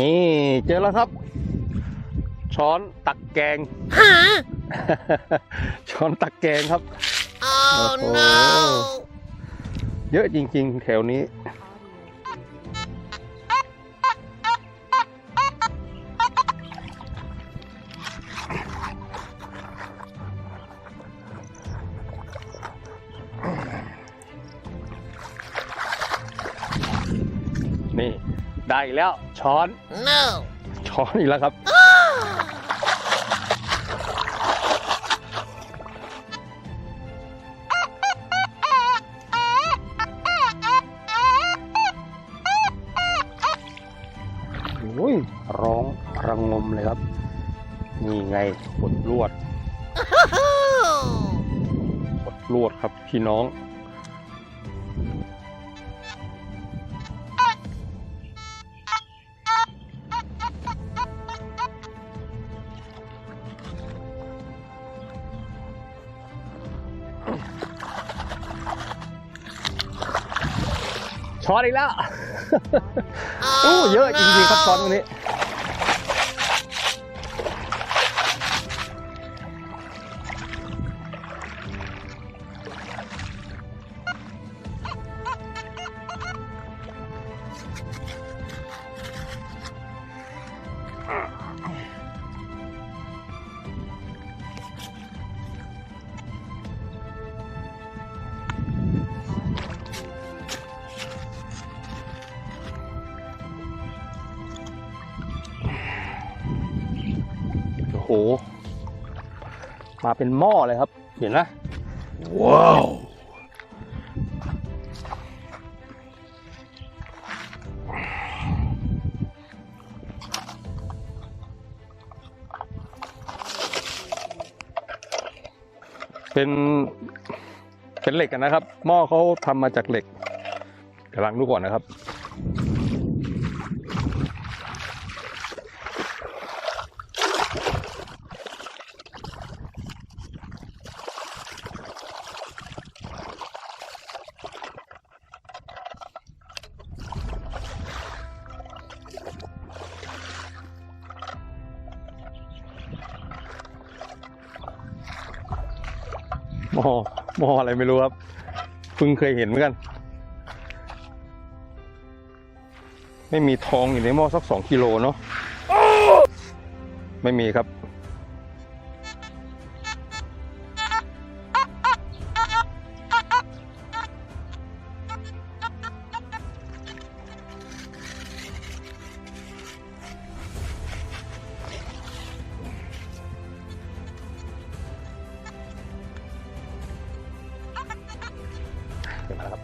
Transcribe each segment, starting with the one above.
นี่เจอแล้วครับ ช้อนตักแกง ช้อนตักแกงครับ Oh โอ้โห no! เยอะจริงๆ แถวนี้นี่ ได้อีกแล้วช้อน No! ช้อนอีกแล้วครับโอ้ยร้องระงมเลยครับ นี่ไงกดลวด Oh! กดลวดครับพี่น้อง ช้อนอีกแล้วโอ้ Oh เยอะจริงๆครับช้อน no! ตรงนี้ มาเป็นหม้อเลยครับ เห็นไหมว้าวเป็นเป็นเหล็กกันนะครับ หม้อเขาทำมาจากเหล็กเดี๋ยวล้างดูก่อนนะครับ มอมออะไรไม่รู้ครับเพิ่งเคยเห็นเหมือนกัน ไม่มีทองอยู่ในหม้อสักสองกิโลเนาะไม่มีครับ เดี๋ยวนะครับ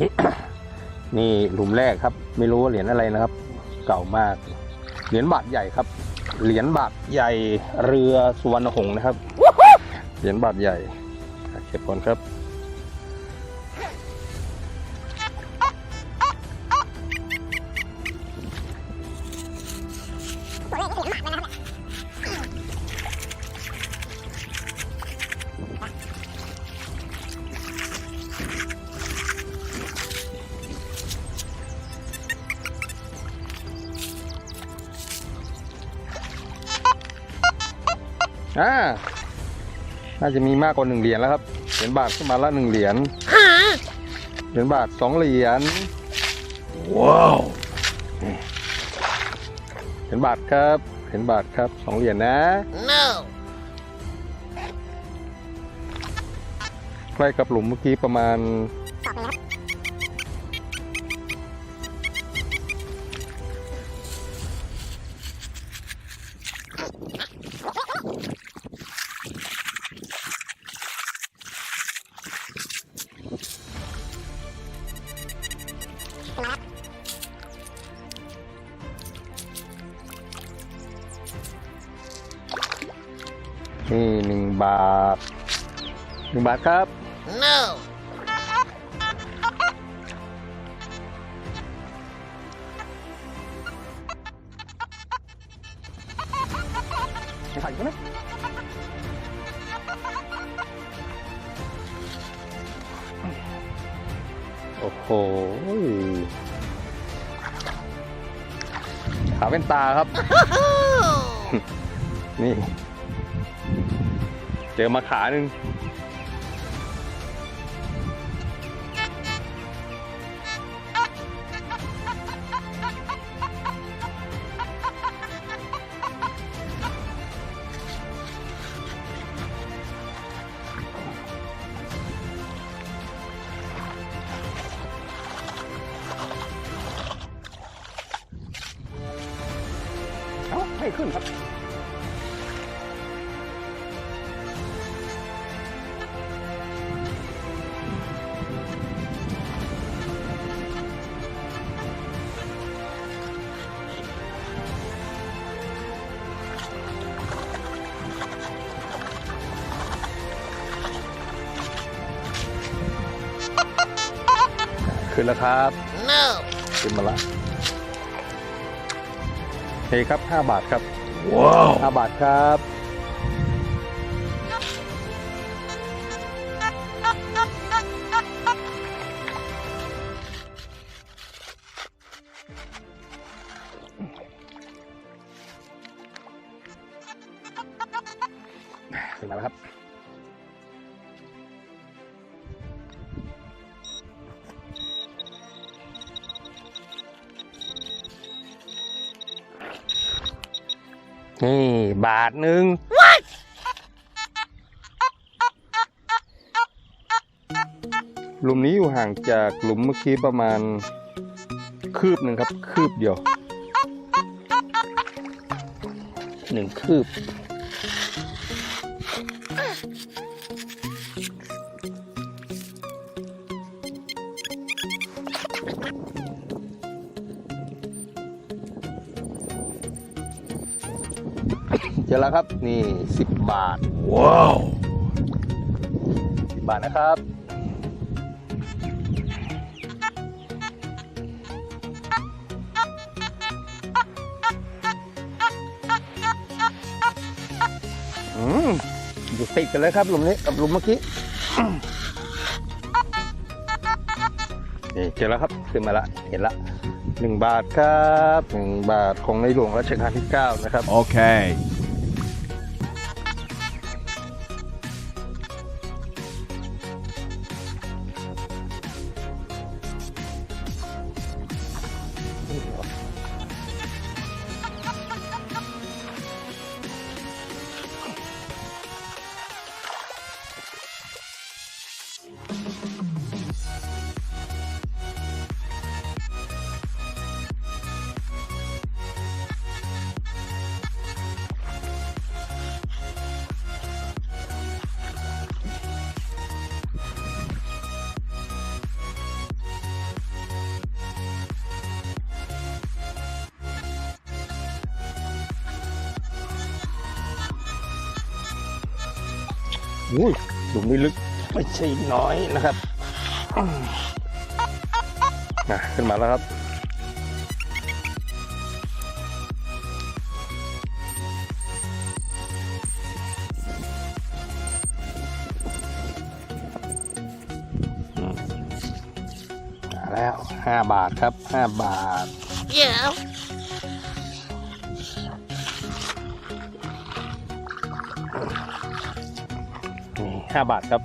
นี่นี่หลุมแรกครับ ไม่รู้ว่าเหรียญอะไรนะครับ เก่ามาก เหรียญบาทใหญ่ครับ เหรียญบาทใหญ่เรือสุวรรณหงส์นะครับ เหรียญบาทใหญ่เก็บก่อนครับ อ่าน่าจะมีมากกว่าหนึ่งเหรียญแล้วครับ เหรียญบาทขึ้นมาละหนึ่งเหรียญ Huh? เหรียญบาทสองเหรียญ ว้าว เหรียญบาทครับ เหรียญบาทครับสองเหรียญนะ No! ใกล้กับหลุมเมื่อกี้ประมาณนี่ หนึ่งบาทครับ No! ไม่ถ่ายใช่ไหมโอ้โหขาเป็นตาครับ นี่ เจอมาขาหนึ่ง ขึ้นครับ ขึ้นแล้วครับ No. ขึ้นมาแล้วเฮ้ครับ 5 บาทครับ ว้าว5บาทครับขึ้นมาแล้วครับ นี่บาทหนึ่งหลุมนี้อยู่ห่างจากหลุมเมื่อกี้ประมาณ คืบหนึ่งครับ คืบเดียวหนึ่งคืบ อแล้วครับนี่สิบบาท ว้าวสิบบาทนะครับ อืมอยู่ติดกันเลยครับหลุมนี้กับหลุมเมื่อกี้นี่เจอแล้วครับขึ้นมาละเห็นละหนึ่งบาทครับหนึ่งบาทของในหลวงรัชกาลที่เก้านะครับ Okay. อุ้ อุ้ยหลุมนี่ลึกไม่ใช่น้อยนะครับนะขึ้นมาแล้วครับ แล้ว 5 บาทครับ 5 บาท เยอะ 5 บาทครับ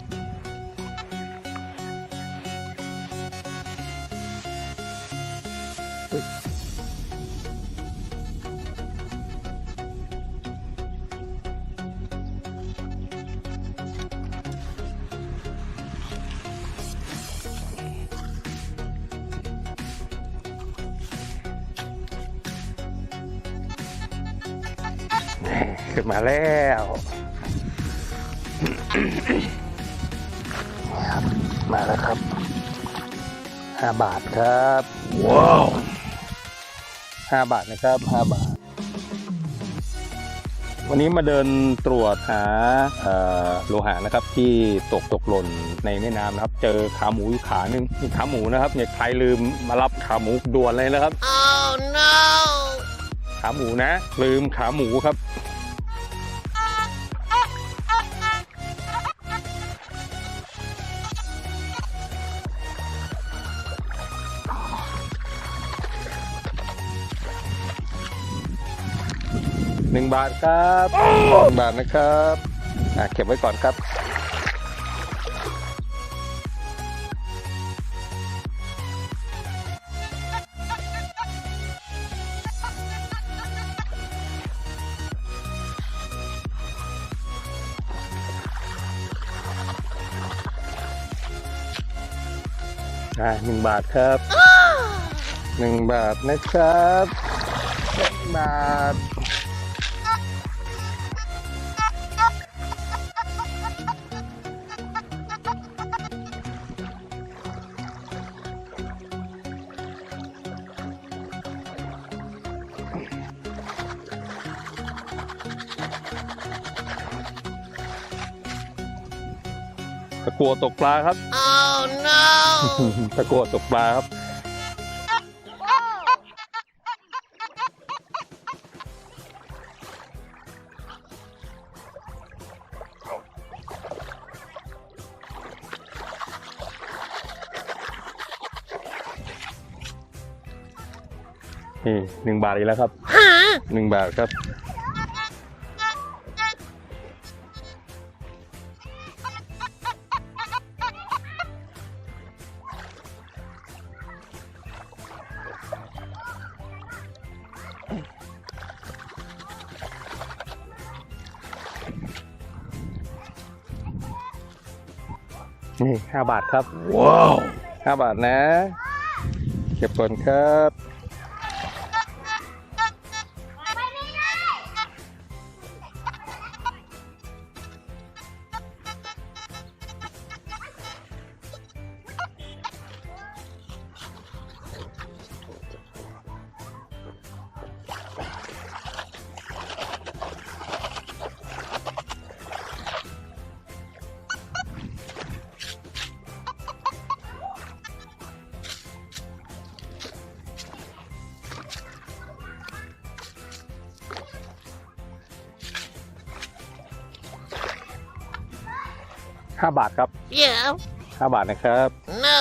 ขึ้นมาแล้ว ครับมาแล้วครับห้าบาทครับ ว้าวห้าบาทนะครับห้าบาท วันนี้มาเดินตรวจหาเอ่อโลหะนะครับ ที่ตกตกหล่นในแม่น้ำนะครับ เจอขาหมูอยู่ขาหนึ่งนี่ขาหมูนะครับเนี่ยใครลืมมารับขาหมูด่วนเลยนะครับ Oh no. ขาหมูนะ ลืมขาหมูครับ หนึ่งบาทครับหนึ่งบาทนะครับอะเก็บไว้ก่อนครับอ่าหนึ่งบาทครับหนึ่งบาทนะครับหนึ่งบาท ตะกัวตกปลาครับ Oh no! ตะกัวตกปลาครับ นี่หนึ่งบาทอีกแล้วครับ Huh? หนึ่งบาทครับ นี่ห้าบาทครับ ว้าวห้าบาทนะ เก็บก่อนครับ ห้าบาทครับ Yeah. ห้าบาทนะครับ No.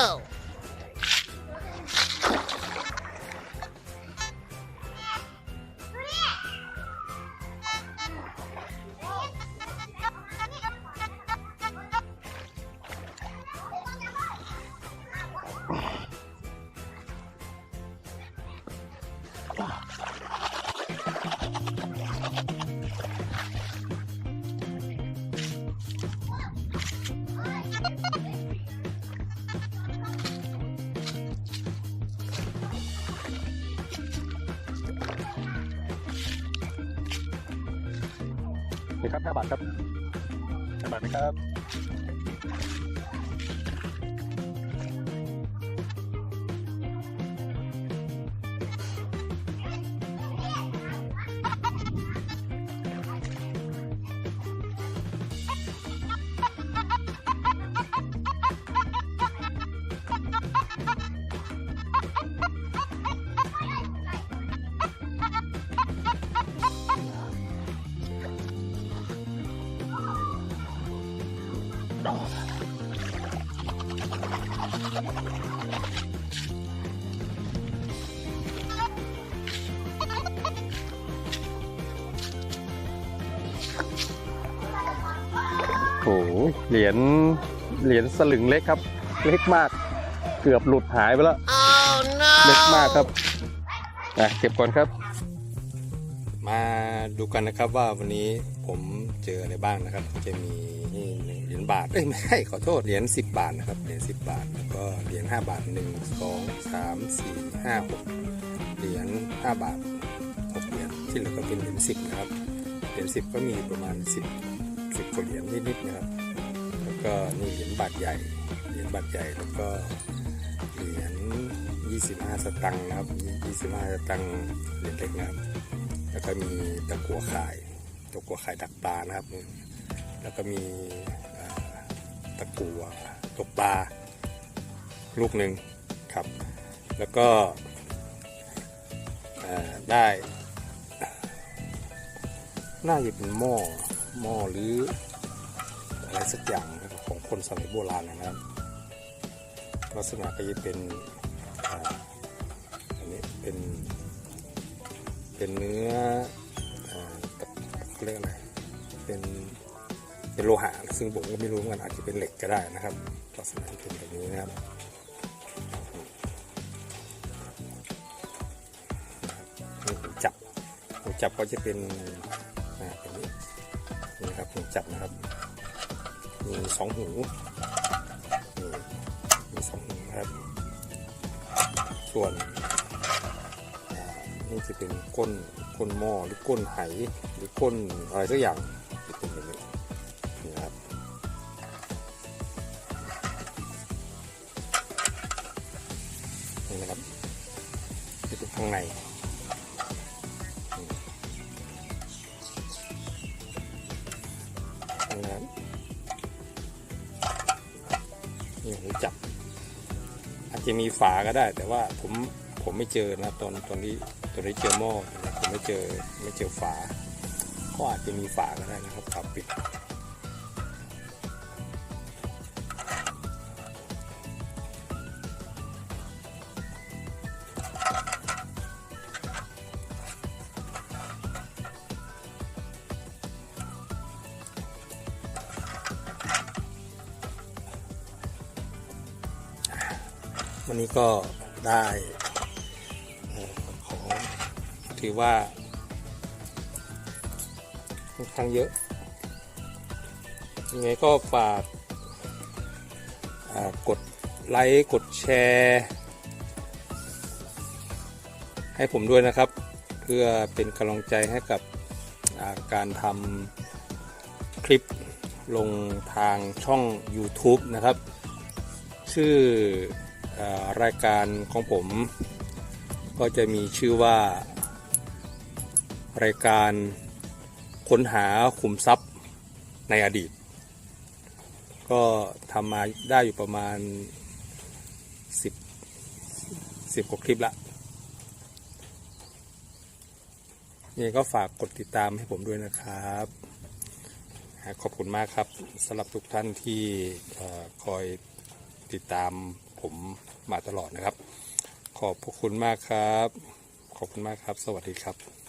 ครับห้าบาทครับห้าบาทนะครับ โอ้โหเหรียญเหรียญสลึงเล็กครับ เล็กมาก เกือบหลุดหายไปแล้ว Oh no! เล็กมากครับอะเก็บก่อนครับ มาดูกันนะครับว่าวันนี้ผมเจออะไรบ้างนะครับก็จะมีนี่หนึ่งเหรีย ญบาทเอ้ยไม่ใช่ขอโทษเหรียญ10 บาทนะครับเหรียญ10 บาทแล้วก็เหรียญ5บาท 1 2 3 4 5 6เหรียญ5บาท6เหรียญที่เหลือก็เป็นเหรียญ10นะครับเหรียญ10 ก็มีประมาณ 10 10กว่าเหรียญนิดๆนะครับ แล้วก็นี่เหรียญบาทใหญ่เหรียญบาทใหญ่แล้วก็เหรียญ25 สตังค์นะครับ25 สตังค์เหรียญเล็กนะครับ แล้วก็มีตะกัวข่ายตะกัวข่ายดักปลานะครับแล้วก็มี ตะกัวตกปลาลูกหนึ่งครับ แล้วก็ได้น่าจะเป็นหม้อหม้อหรืออะไรสักอย่างของคนสมัยโบราณนะครับลักษณะก็จะเป็นอ,อันนี้เป็น เป็นเนื้ออาตะเขาเรียกอะไรเป็น เป็นโลหะซึ่งผมก็ไม่รู้เหมือนกันอาจจะเป็นเหล็กก็ได้นะครับลักษณะที่เป็นแบบนี้นะครับหูจับหูจับก็จะเป็นอ่าเป็นนี้นี่นะครับหูจับนะครับมีสองหูมีสองหูนะครับส่วนนี่จะเป็นก้นก้นหม้อหรือก้นไหหรือก้นอะไรสักอย่าง นี่หูจับ อาจจะมีฝาก็ได้ แต่ว่าผมผมไม่เจอนะตอนตอนที่ตอนที่เจอหม้อผมไม่เจอไม่เจอฝา ก็อาจจะมีฝาก็ได้นะครับฝาปิด ก็ได้ของถือว่าค่อนข้างเยอะยังไงก็ฝากกดไลค์กดแชร์ ให้ผมด้วยนะครับ เพื่อเป็นกำลังใจให้กับการทำคลิปลงทางช่อง YouTube นะครับ ชื่อ รายการของผม ก็จะมีชื่อว่า รายการค้นหาขุมทรัพย์ในอดีต ก็ทำมาได้อยู่ประมาณ 10 10กว่าคลิปละยังก็ฝากกดติดตามให้ผมด้วยนะครับขอบคุณมากครับสำหรับทุกท่านที่อคอยติดตามผม มาตลอดนะครับ ขอบพระคุณมากครับ ขอบคุณมากครับ สวัสดีครับ